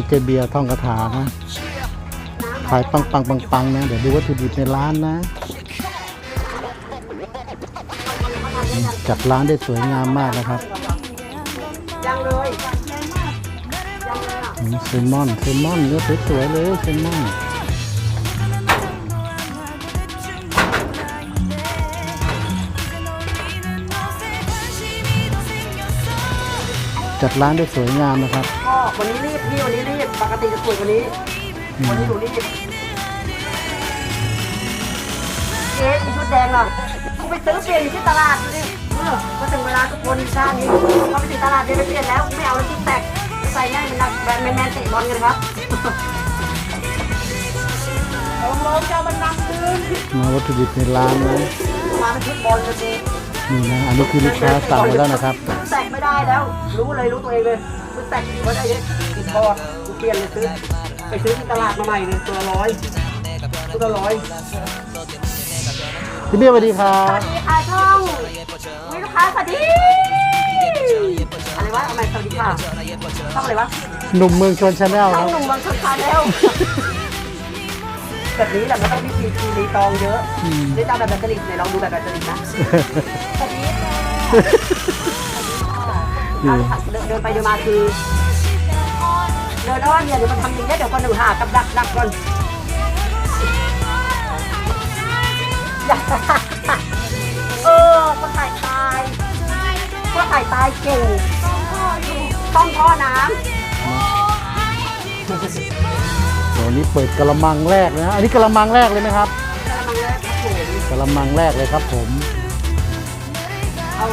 นี้เจเบียร์ท่องคาถานะ ขายปังปังปังปังนะ เดี๋ยวดูวัตถุดิบในร้านนะ จัดร้านได้สวยงามมากนะครับยังเลยอืมเซลมอนเซลมอนเนื้อสวยๆเลยเซลมอน จัดร้านได้สวยงามนะครับพ่อวันนี้รีบพี่วันนี้รีบปกติจะสวยกว่านี้ วันนี้หนูรีบเอ๊ะมีชุดแดงเหรอกูไปซื้อเปลี่ยนอยู่ที่ตลาดดูดิเออก็ถึงเวลาทุกคนชาตินี้เขาไปถึงตลาดเดินไปเปลี่ยนแล้วไม่เอาแล้วที่แตกใส่แม่งเป็นนักแบนแมนแมนเตะบอลกันครับโอ้โหเจ้ามันนักคืนมาวัตถุดิบในร้านนะมาเป็นชุดบอลเลยดี นี่นะอันนี้คือลูกค้าสั่งมาแล้วนะครับ แตกไม่ได้แล้ว รู้เลยรู้ตัวเองเลยกูแตกไม่ได้เลยติดคอกูเปลี่ยนเลยซื้อไปซื้อที่ตลาดมาใหม่เลยตัวละร้อยตัวละร้อยพี่เบี้ยสวัสดีครัสบวัสดีค่ะช่องมีลูกค้าสวัสดีอะไรวะเอาใหม่สวัสดีค่ะช่องอะไรวะหนุ่มเมืองชนชาแนลช่คอรังบหนุ่มบางชนชาแนล แบบนี้แหละไม่ต้องวิธีคีรีตองเยอะอืมนี่ตามแบบแบตเตอรี่เนี่ยลองดูแบบแบตเตอรี่นะสวัสดีค่ะเดินเดินไปเดินมาคือเดินอ้อนเนี่ยเดี๋ยวมันทำอย่างนี้ยเดี๋ยวก่อนหนูหากับดักดักก่อนอย่าเออก็ถ่ายตายก็ถ่ายตายเก่งต้องท่อน้เวนี้เปิดกระมังแรกนะ อันนี้กระมังแรกเลยไหมครับำกระมังแรกครับผมกระมังแรกเลยครับผมเอา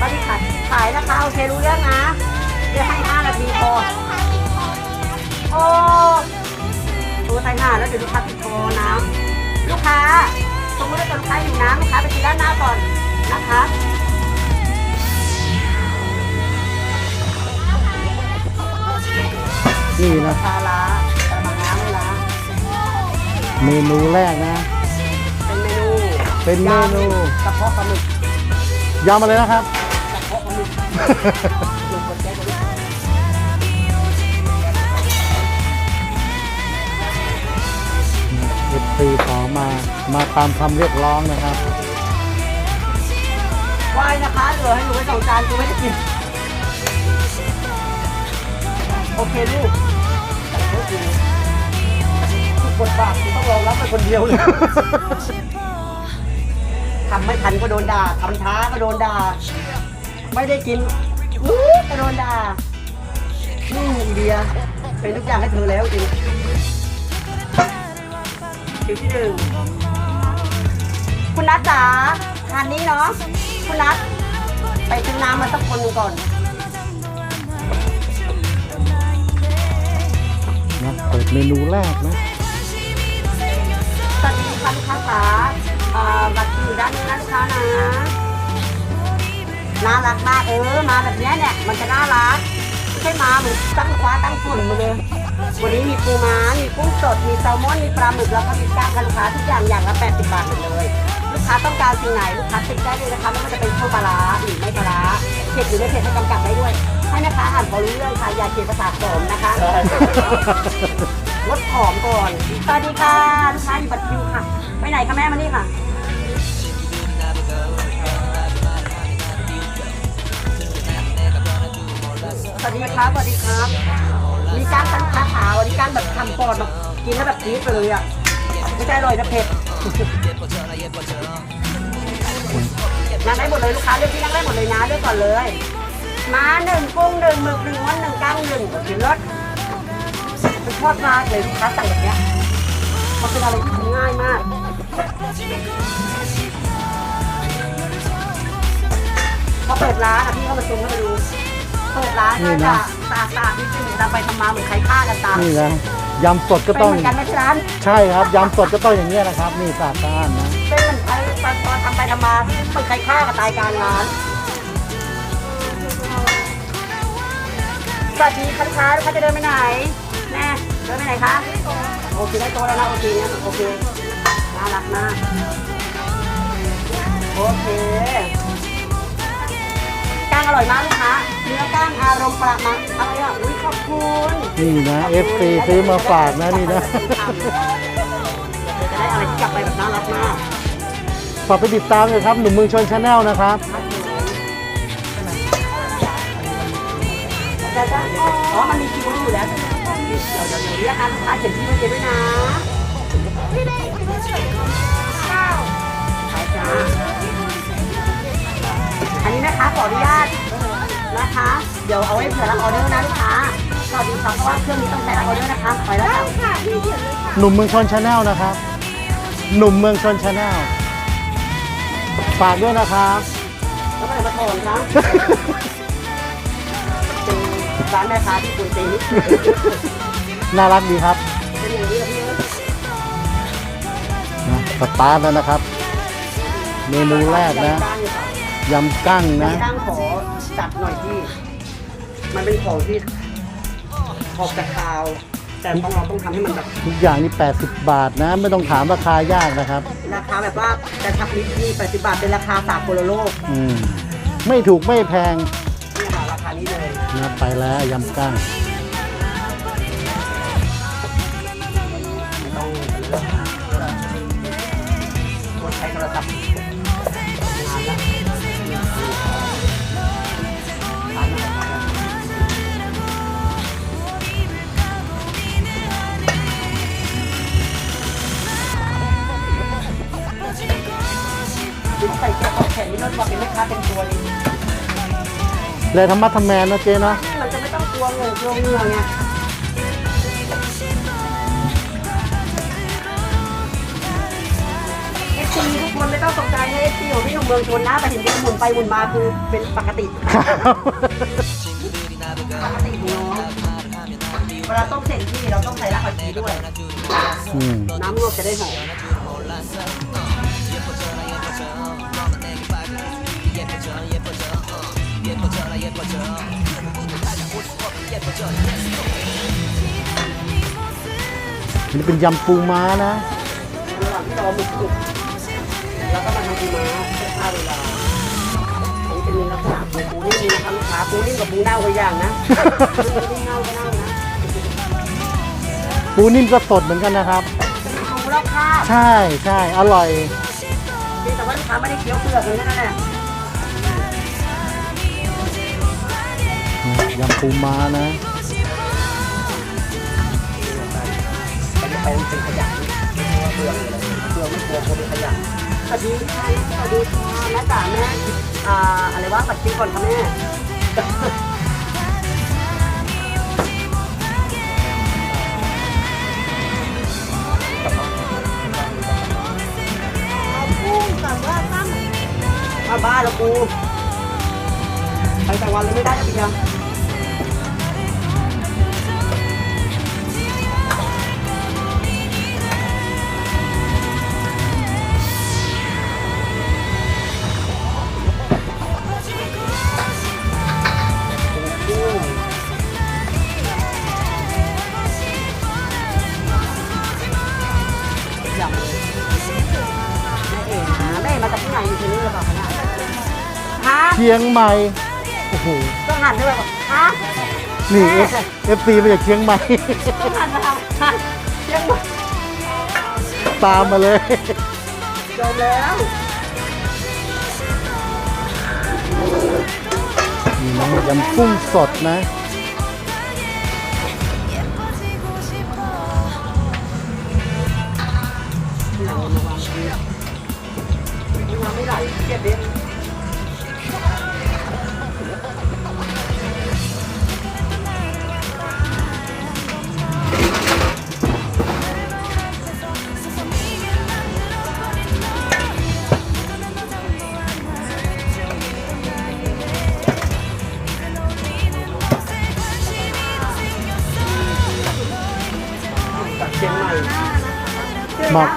ตอนนี้ขายขายนะคะโอเครู้เรื่องนะเดี๋ยวให้ห้านาทีพอโอ้ตัวไทยหน้าแล้วเดี๋ยวลูกค้าติดคอน้ำ ลูกค้าสมมติว่าเกิดลูกค้าอยู่น้ำลูกค้าไปกินด้านหน้าก่อนนะคะนี่นะปลาล้ากระมังน้ำไม่ล้าเมนูแรกนะ เป็นเมนูเป็นเมนูยำกระเพาะปลาหมึกยำอะไรนะครับ กระเพาะปลาหมึกลงกดแก้ เอฟซีขอมา มาตามคำเรียกร้องนะครับไหว้นะคะเหลือให้หนูไปสองจานกูไม่ได้กิน โอเคลูกแต่ก็คือทุกบทบาทกูต้องรองรับไปคนเดียวเลยทำไม่ทันก็โดนด่าทำช้าก็โดนด่า ไม่ได้กินอู้ก็โดนด่านี่อีเดียเป็นทุกอย่างให้เธอแล้วจริง คิวที่หนึ่งคุณนัทจ๋าทานนี้เนาะคุณนัทไปซื้อน้ำมาสักคนหนึ่งก่อน นะเปิดเมนูแรกนะสวัสดีค่ะลูกค้าจ๋าเอ่อบัตรอยู่ด้านนี้นะลูกค้านะน่ารักมากเออมาแบบเนี้ยเนี่ยมันจะน่ารักไม่ใช่มาเหมือนตั้งคว้าตั้งฝุ่นมาเลย วันนี้มีปูม้า มีกุ้งสด มีแซลมอน มีปลาหมึก แล้วก็มีก้างค่ะลูกค้าทุกอย่างอย่างละ80 บาทหมดเลย ลูกค้าต้องการสิ่งไหนลูกค้าติ๊กได้เลยนะคะไม่ว่าจะเป็นข้าวปลาร้าหรือไม่ปลาร้าเผ็ดหรือไม่เผ็ดให้กำกับได้ด้วย ให้นะคะอ่านพอรู้เรื่องค่ะอย่าเขียนภาษาโสมนะคะงดผอมก่อน สวัสดีค่ะลูกค้าอยู่บัตรคิวค่ะ ไปไหนคะแม่มานี่ค่ะสวัสดีครับสวัสดีครับ มีการตั้งขาขาวันนี้การแบบทำปอดแบบกินแล้วแบบจี๊ดไปเลยอะไม่ใช่อร่อยนะเผ็ดนั่งได้หมดเลยลูกค้าเลือกที่นั่งได้หมดเลยนะเลือกก่อนเลยมาหนึ่งกุ้งหนึ่งหมึกหนึ่งวันหนึ่งกั้งหนึ่งกินรสมันชอบมากเลยลูกค้าสั่งแบบเนี้ยมันเป็นอะไรที่ง่ายมากพอเปิดร้านอะพี่เข้ามาซูมเข้ามาดู เปิดร้านนี่ก็นะ จะตาตาที่จริงทำไปทำมาเหมือนใครฆ่ากันตามนี่นะยำสดก็เป็นต้องเหมือนกันไหมที่ร้านใช่ครับยำสดก็ต้องอย่างนี้ยนะครับ นี่สะอาดนะเป็นเหมือนใครตอนทำไปทำมาเหมือนใครฆ่ากันตายกลางร้านสวัสดีค่ะลูกค้าลูกค้าจะเดินไปไหนแม่เดินไปไหนคะโอเคได้โต๊ะแล้วนะโอเคเนี่ยโอเคน่ารักมากโอเคก้างอร่อยมากลูกค้าเนื้อก้างอารมณ์ประมาอะไรอะอุ้ยขอบคุณนี่นะ FC ซื้อมาฝากนะนี่นะ จะได้อะไรที่กลับไปแบบน่ารักมากฝากไปติดตามเลยครับหนุ่มเมืองชนชาแนลนะครับ แต่ก็อ๋อมันมีคิวให้อยู่แล้วเดี๋ยวเดี๋ยวเดี๋ยวเรียกนะลูกค้าเขียนชื่อให้เจ๊ด้วยนะไปจ้า อันนี้นะคะขออนุญาตนะคะ เดี๋ยวเอาไว้เผื่อรับออเดอร์นะลูกค้าสวัสดีครับเพราะว่าเครื่องนี้ต้องใส่รับออเดอร์นะคะไปแล้วจ้ะหนุ่มเมืองชนชาแนลนะครับ หนุ่มเมืองชนชาแนลฝากด้วยนะครับ แล้วก็เลยมาโทนนะเป็นร้านแม่ค้าที่คุณตีนี่น่ารักดีครับเป็นอย่างนี้พี่นะสตาร์ทแล้วนะครับ เมนูแรกนะยำกั้งนะนะ ตั้งขอจัดหน่อยที่ มันเป็นของที่ออกจากคาว แต่ต้องเราต้องทำให้มันแบบทุกอย่างนี่ 80 บาทนะ ไม่ต้องถามราคายากนะครับ ราคาแบบว่าแต่ทักนิดนี่80บาทเป็นราคาสากลโลกอืม ไม่ถูกไม่แพงนี่ค่ะราคานี้เลย นะไปแล้วยำกั้ง ใส่แก้วแขนนี่รถบอกเป็นแม่ค้าเป็นตัวเลยเลยธรรมะทำแมนนะเจ๊เนาะมันจะไม่ต้องกลัวเงินกลัวเหงื่อไงเอฟซีทุกคนไม่ต้องตกใจนะเอฟซีของพี่หนุ่มเมืองชนนะแต่เห็นที่หมุนไปหมุนมาคือเป็นปกติปกติเนาะเวลาต้มเสร็จที่เราต้องใส่รากผักชีด้วย อืม น้ำลวกจะได้หอม นี่เป็นยำปูม้านะระหว่างที่รอหมึกสุกแล้วก็มาทำปูม้าเพื่อฆ่าเวลาอันนี้เป็นเนื้อลักษณะของปูนิ่มนะคะลูกค้าปูนิ่มกับปูเน่าคนอย่างนะปูเน่าก็เน่านะปูนิ่มก็สดเหมือนกันนะครับ ปูรอบคาบใช่ใช่อร่อยเพียงแต่ว่าลูกค้าไม่ได้เคี้ยวเปลือกเลยนั่นแหละ ยำปูม้านะตอนนี้ไปเป็นขยะเปลือกเลยเปลือกไม่กลัวคนเป็นขยะสวัสดีค่ะสวัสดีค่ะแม่จ๋าแม่อ่าอะไรวะปัดชีก่อนค่ะแม่มาบ้านแล้วกูไปแต่วันเลยไม่ได้จะปีนะ ชียงใหม่โอ้โหต้องหันด้วยแบบฮะนี่เอฟซีมาจากเชียงใหม่ต้องหันมาทำฮะยังไม่ตามมาเลยจบแล้วนี่นะยำกุ้งสดนะ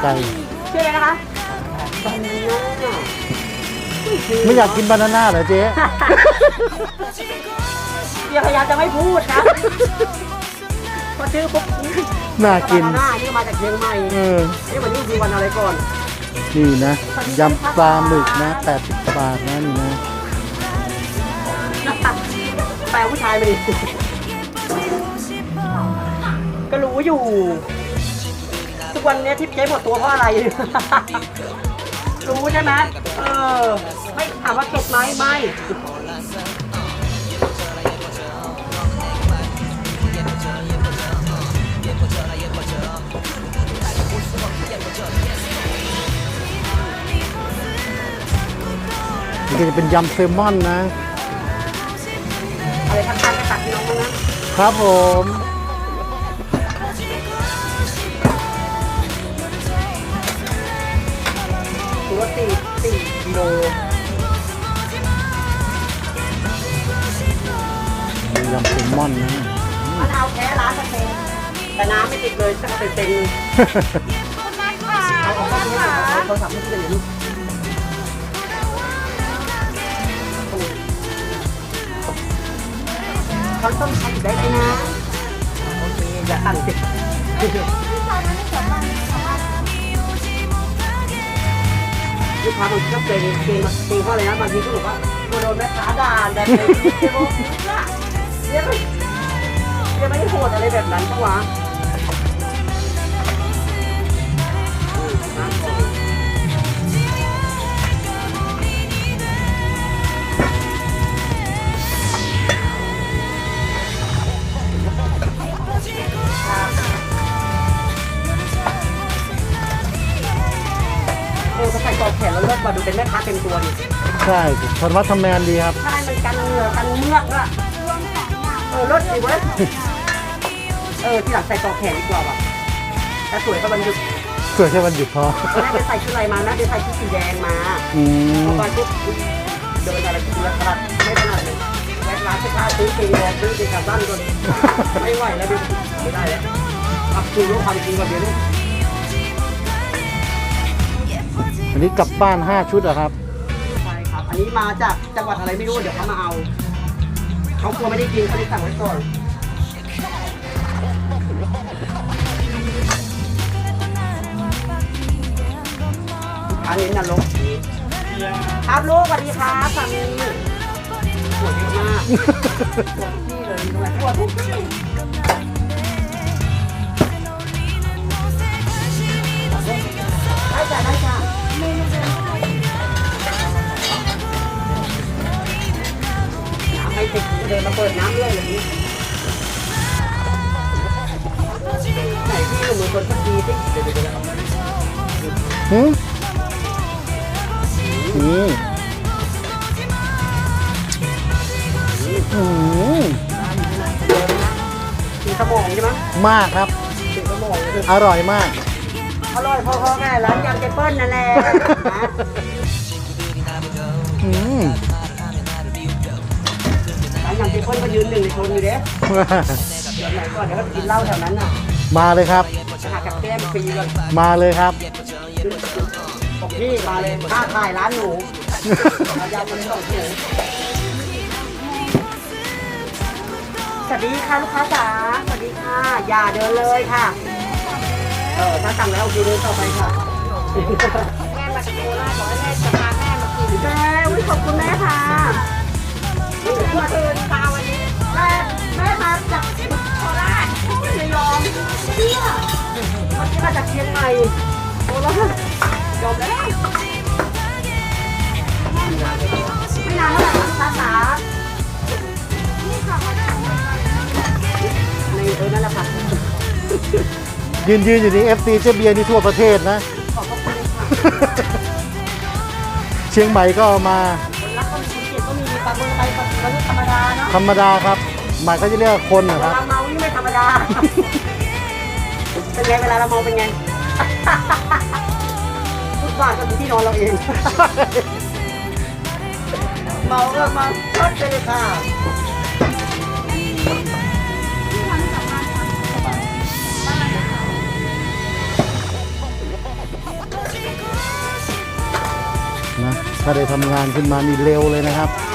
หม้อไก่ชื่ออะไรนะคะบานาน่าไม่อยากกินบานาน่าเหรอเจ๊เดี๋ยวพยายามจะไม่พูดนะพอชื่อปุ๊บน่ากิน บานาน่านี่มาจากเชียงใหม่เออ นี่วันนี้คือวันอะไรก่อน นี่นะยำปลาหมึกนะ80บาทนะนี่นะแปลผู้ชายไปดิก็รู้อยู่ทุก วันเนี้ยที่เจ๊หมดตัวเพราะอะไร รู้ใช่ไหมเออ ไม่ถามว่าเข็ดไหมไม่นี่ก็จะเป็นยำแซลมอนนะ อะไรทักทายไปตัดพี่น้องมั้งนะครับผม โลมียำแซลมอนนะมะนาวแท้ร้านสเต็กแต่น้ำไม่ติดเลยสักเป็นเต็มเลยเอาออกมาเอาโทรศัพท์ไม่ติดเลยลูกเขาต้มทำได้ไหมนะโอเคอย่าขันสิ ลูกค้าบางทีก็เกรงเกรงเกรงเพราะอะไรนะบางทีก็บอกว่าโดนแม่ค้าด่าแต่เลยเรียกไม่เรียกไม่ได้โหดอะไรแบบนั้นปะวะ ม่ค้าเต็มตัวดิใช่คนวัดทำแมนดีครับ ใช่มันกันเหงื่อกันเมือกอะเออรถดีเว้ยเออที่หลังใส่กอแขนดีกว่าว่ะแต่สวยก็มันหยุดเพื่อแค่วันหยุดพอตอนแรกจะใส่ชุดอะไรมานะเดี๋ยวใส่ชุดสีแดงมาอืมพอไปปุ๊บอุ๊ยเดินอะไรกินแล้วขนาดไม่ขนาดเลยแวะร้านเสื้อผ้าซื้อเกงวอร์มซื้อเกงขาสั้นก่อนไม่ไหวแล้วดิไม่ได้แล้วอับคือรู้ความจริงก่อนเดี๋ยวลูกอันนี้กลับบ้าน 5 ชุดอะครับใช่ครับ อันนี้มาจากจังหวัดอะไรไม่รู้เดี๋ยวเขามาเอาเขากลัวไม่ได้กินเขาเลยสั่งไว้ก่อนอันนี้นรกครับลูกสวัสดีครับสามีปวดเยอะมากปวดที่เลยรงไหนปวดทุกที่ได้จ้ะได้จ้ะ ติดเดินมาเปิดน้ำเรื่อยอย่างนี้ไหนพี่หนุ่มเป็นคนสักทีสิเดี๋ยวเดี๋ยวเดี๋ยวหืมนี่อืมสีสมองใช่ไหมมากครับ สีสมองอร่อยมาก อร่อยพอๆไงร้านยำเจเปิ้ลนั่นแหละนะ อืมานยำเจเปิ้ลก็ยืนหนึ่งในชนอยู่เด้เดี๋ยวไหนก่อนเดี๋ยวก็กินเหล้าแถวนั้นน่ะมาเลยครับ จะหากับแก้มฟรีก่อนมาเลยครับ บอกพี่มาเลยค่าขายร้านหนูเอายำมาเลยสองถุงสวัสดีค่ะลูกค้าจ๋าสวัสดีค่ะ อย่าเดินเลยค่ะ เออถ้าสั่งแล้วโอเคเดินต่อไปค่ะแม่มาจากโคราชบอกให้แม่จะพาแม่มากินแม่อุ้ยขอบคุณแม่ค่ะ นี่เมื่อคืนตาวันนี้แม่แม่มาจากโคราชระยองเชี่ยวันนี้มาจากเชียงใหม่โอ้แล้วยอมแล้วไม่นานเท่าไหร่ภาษานี่ค่ะมาจากในเออนั่นแหละค่ะยืนยืนอยู่นี่ FC เจ๊เบียร์นี่ทั่วประเทศนะ ขอบพระคุณค่ะ เชียงใหม่ก็เอามา ธรรมดาครับ หมายเขาจะเรียกว่าคนนะเวครับ ลาเมานี่ไม่ธรรมดา เป็นไงเวลาเราเมาเป็นไง ทุกบาทก็อยู่ที่นอนเราเอง เมาก็มาชดไปเลยค่ะนะถ้าได้ทำงานขึ้นมานี่เร็วเลยนะครับเป็นคนว่อง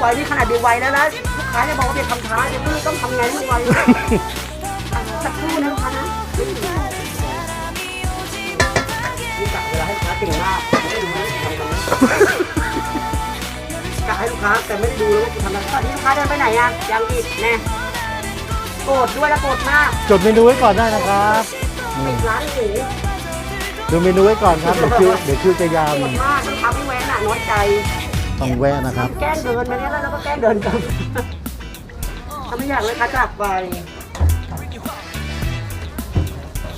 ไวนี่ขนาดดีไวแล้วนะลูกค้าจะบอกว่าเป็นคำท้าเดี๋ยวพี่ต้องทำไงให้มันไวสักครู่นะลูกค้านะนี่กะเวลาให้ลูกค้าเก่งมากไม่รู้นะทำกันนะกะให้ลูกค้าแต่ไม่ได้ดูแล้วว่ากูทำอะไรตอนนี้ลูกค้าเดินไปไหนอะยังอีกแน่โกรธด้วยแล้วโกรธมากจดเมนูไว้ก่อนได้นะครับนี่ร้านหมูดูเมนูไว้ก่อนครับเดี๋ยวคิวเดี๋ยวคิวจะยาวโกรนี่ธมากลูกค้าไม่แวะน่ะน้อยใจ ต้องแวะนะครับ แกล้งเดินมาเนี่ยแล้วเราก็แกล้งเดินกลับทำไม่อยากเลยคะกลับไป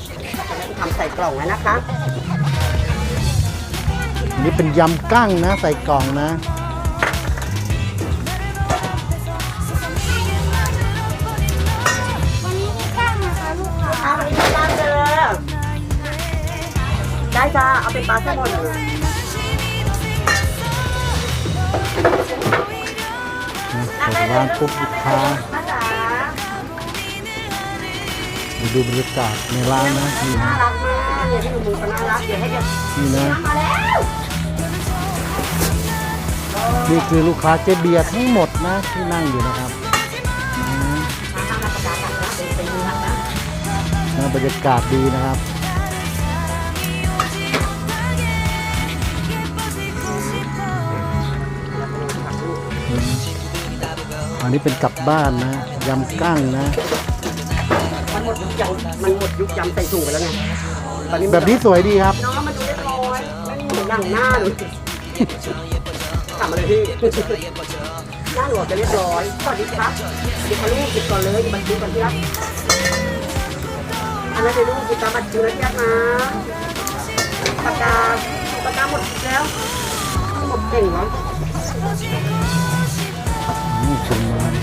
จะได้ทำใส่กล่องแล้วนะคะอันนี้เป็นยำกั้งนะใส่กล่องนะ วันนี้มีก้างนะคะลูกค้าข้าววันนี้จ้างเจอได้จ้าเอาเป็นปลาแซลมอนเลย นะเปิดร้านปุ๊บลูกค้าดูบรรยากาศในร้านนะนี่น่านะรักมากเนี่ยที่หนูมือก็น่ารักเดี๋ยวให้พี่นะมาแล้วนี่คือลูกค้าเจ๊เบียร์ทั้งหมดนะที่นั่งอยู่นะครับนะบรรยากาศดีนะครับ อันนี้เป็นกลับบ้านนะยำกั้งนะ มันหมดยุคยำมันหมดยุคยำใส่ถุงไปแล้วไงตอนนี้แบบนี้สวยดีครับน้องมันดูเรียบร้อยไม่มีเหมือนหนังหน้าเลยทำอะไรพี่หน้าหลวจะเรียบร้อยสวัสดีครับสวัสดีค่ะลูกหยิบก่อนเลยหยิบบัตรคิวก่อนที่รักอันนั้นเดี๋ยวลูกหยิบตามบัตรคิวแล้วที่รักนะปากกาปากกาหมดแล้วหมดเก่งเหรอนี่ ชมร้าน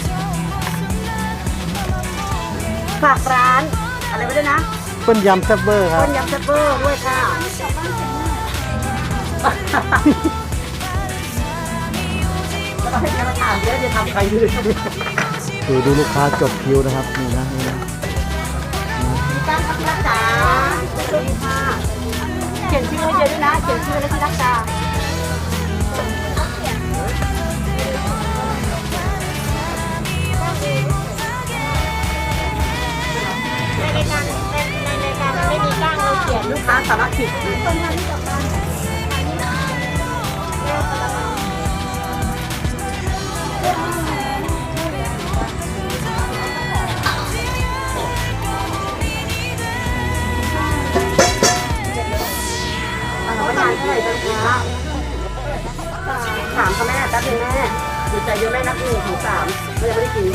ฝากร้าน อะไรไว้ด้วยนะเปิ้ลยำแซ่บเบอร์ครัต้บ นยำแซ่บเบอร์ด้วยค่ะ แล้วก็ให้แกมาถามเดี๋ยวจะทำใครดีคือดูลูกค้าจดคิวนะครับนี่นะนี่นะจ้างครับที่รักษาสวัสดีค่ะเขียนชื่อให้เยอะด้วยนะ เขียนชื่อแล้วที่รักษา นเท่ารกค้าถามเขาแม่แป๊บนึงแม่ดูใจเยอะแม่นับหนึ่งถึงสามแม่ยังไม่ได้กิน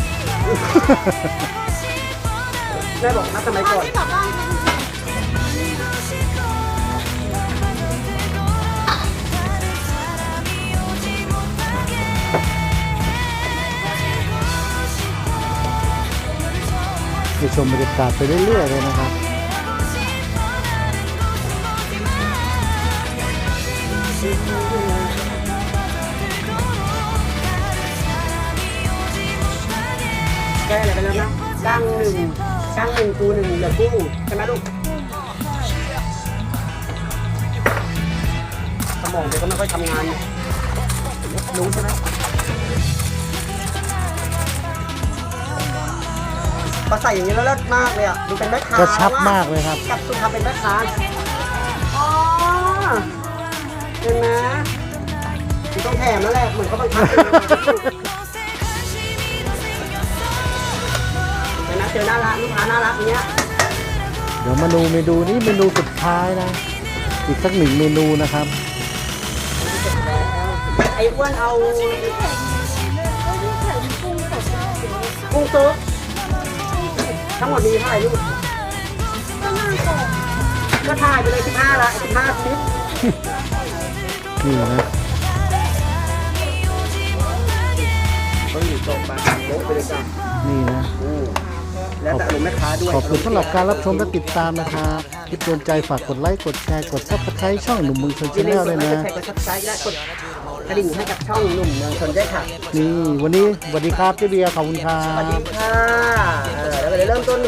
แม่บอกนับทำไมก่อน ไปชมบรรยากาศไปเรื่อยๆเลยนะครับแก้อะไรไปแล้วนะก้งหนึ่งก้งหนึ่งกูหนึ่งเหลือกุ้ใช่ไหมลูกสมองเดี๋ยวก็ไม่ค่อยทำงานรู้ใช่ไหม พอใส่อย่างนี้แล้วเลิศมากเลยอะดูเป็นแม่ค้ากระชับมากเลยครับ กับสุดทำเป็นแม่ค้าอ๋อเห็นไหมมันต้องแถมแล้วแหละเหมือนเขาบังคับเห็นไหมเจอน่ารักลูกค้าน่ารักอย่างเงี้ยเดี๋ยวมาดูเมนูนี้เมนูสุดท้ายนะ อีกสักหนึ่งเมนูนะครับไอ้อ้วนเอาที่เขียนกุ้งสดกุ้งซุป ทั้งหมดมีเท่าไหร่ลูกก็น่าส่งก็ถ่ายไปเลย15ละ15คลิปนี่นะเขาอยู่ตรงมาโบ๊ะไปเลยจ้ะนี่นะ อืมแล้วแต่อารมณ์แม่ค้าด้วย ขอบคุณสำหรับการรับชมและติดตามนะครับคลิปโดนใจฝากกดไลค์ กดแชร์ กดซับสไครต์ช่องหนุ่มเมืองชนอย่าชาแนลืมลกด้ดวยไลนะค์กดแชร์กดซับสไครต์และกด กระดิ่งให้กับช่องหนุ่มเมืองชนด้วยค่ะนี่วันนี้สวัสดีครับเจ๊เบียร์ขอบคุณครัสวัสดีบ ค่ะเออแล้วเดี๋ยวเริ่มต้น